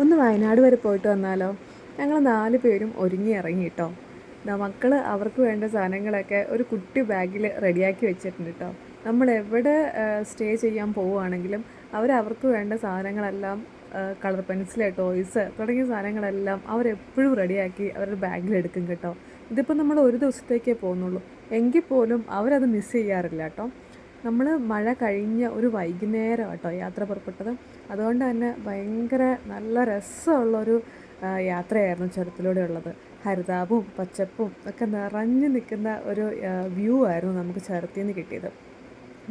ഒന്ന് വയനാട് വരെ പോയിട്ട് വന്നാലോ? ഞങ്ങൾ നാല് പേരും ഒരുങ്ങി ഇറങ്ങി കേട്ടോ മക്കൾ അവർക്ക് വേണ്ട സാധനങ്ങളൊക്കെ ഒരു കുട്ടി ബാഗിൽ റെഡിയാക്കി വെച്ചിട്ടുണ്ട് കേട്ടോ നമ്മൾ എവിടെ സ്റ്റേ ചെയ്യാൻ പോവുകയാണെങ്കിലും അവർ അവർക്ക് വേണ്ട സാധനങ്ങളെല്ലാം കളർ പെൻസിൽ ടോയ്സ് തുടങ്ങിയ സാധനങ്ങളെല്ലാം അവരെപ്പോഴും റെഡിയാക്കി അവരുടെ ബാഗിൽ എടുക്കും കേട്ടോ. ഇതിപ്പോൾ നമ്മൾ ഒരു ദിവസത്തേക്കേ പോകുന്നുള്ളൂ. എങ്കിൽ പോലും അവരത് മിസ് ചെയ്യാറില്ല കേട്ടോ നമ്മൾ മഴ കഴിഞ്ഞ ഒരു വൈകുന്നേരം കേട്ടോ യാത്ര പുറപ്പെട്ടത്. അതുകൊണ്ട് തന്നെ ഭയങ്കര നല്ല രസമുള്ളൊരു യാത്രയായിരുന്നു ചുരത്തിലൂടെ ഉള്ളത്. ഹരിതാപവും പച്ചപ്പും ഒക്കെ നിറഞ്ഞു നിൽക്കുന്ന ഒരു വ്യൂ ആയിരുന്നു നമുക്ക് ചുരത്തിൽ നിന്ന് കിട്ടിയത്.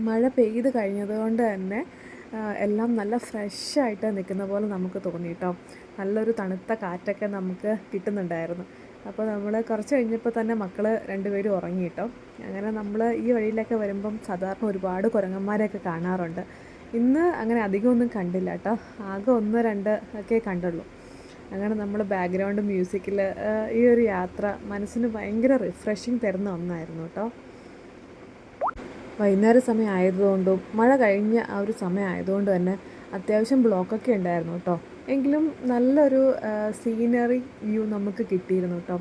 മഴ പെയ്ത് കഴിഞ്ഞതുകൊണ്ട് തന്നെ എല്ലാം നല്ല ഫ്രഷായിട്ട് നിൽക്കുന്ന പോലെ നമുക്ക് തോന്നി കേട്ടോ. നല്ലൊരു തണുത്ത കാറ്റൊക്കെ നമുക്ക് കിട്ടുന്നുണ്ടായിരുന്നു. അപ്പോൾ നമ്മൾ കുറച്ച് കഴിഞ്ഞപ്പോൾ തന്നെ മക്കൾ രണ്ടുപേരും ഉറങ്ങിയിട്ടോ അങ്ങനെ നമ്മൾ ഈ വഴിയിലൊക്കെ വരുമ്പം സാധാരണ ഒരുപാട് കുരങ്ങന്മാരെയൊക്കെ കാണാറുണ്ട്. ഇന്ന് അങ്ങനെ അധികമൊന്നും കണ്ടില്ല കേട്ടോ. ആകെ ഒന്ന് രണ്ട് ഒക്കെ കണ്ടുള്ളൂ. അങ്ങനെ നമ്മൾ ബാക്ക്ഗ്രൗണ്ട് മ്യൂസിക്കിൽ ഈ ഒരു യാത്ര മനസ്സിന് ഭയങ്കര റിഫ്രഷിങ് തരുന്ന ഒന്നായിരുന്നു കേട്ടോ. വൈകുന്നേര സമയം ആയതുകൊണ്ടും മഴ കഴിഞ്ഞ ആ ഒരു സമയം ആയതുകൊണ്ട് തന്നെ അത്യാവശ്യം ബ്ലോക്കൊക്കെ ഉണ്ടായിരുന്നു കേട്ടോ. എങ്കിലും നല്ലൊരു സീനറി വ്യൂ നമുക്ക് കിട്ടിയിരുന്നു കേട്ടോ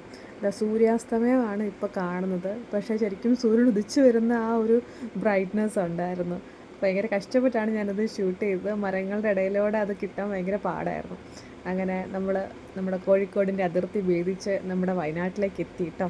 സൂര്യാസ്തമയമാണ് ഇപ്പോൾ കാണുന്നത്. പക്ഷേ ശരിക്കും സൂര്യൻ ഉദിച്ചു വരുന്ന ആ ഒരു ബ്രൈറ്റ്നെസ് ഉണ്ടായിരുന്നു. ഭയങ്കര കഷ്ടപ്പെട്ടാണ് ഞാനത് ഷൂട്ട് ചെയ്തത്. മരങ്ങളുടെ ഇടയിലൂടെ അത് കിട്ടാൻ ഭയങ്കര പാടായിരുന്നു. അങ്ങനെ നമ്മൾ നമ്മുടെ കോഴിക്കോടിന്റെ അതിർത്തി ഭേദിച്ച് നമ്മുടെ വയനാട്ടിലേക്ക് എത്തി കേട്ടോ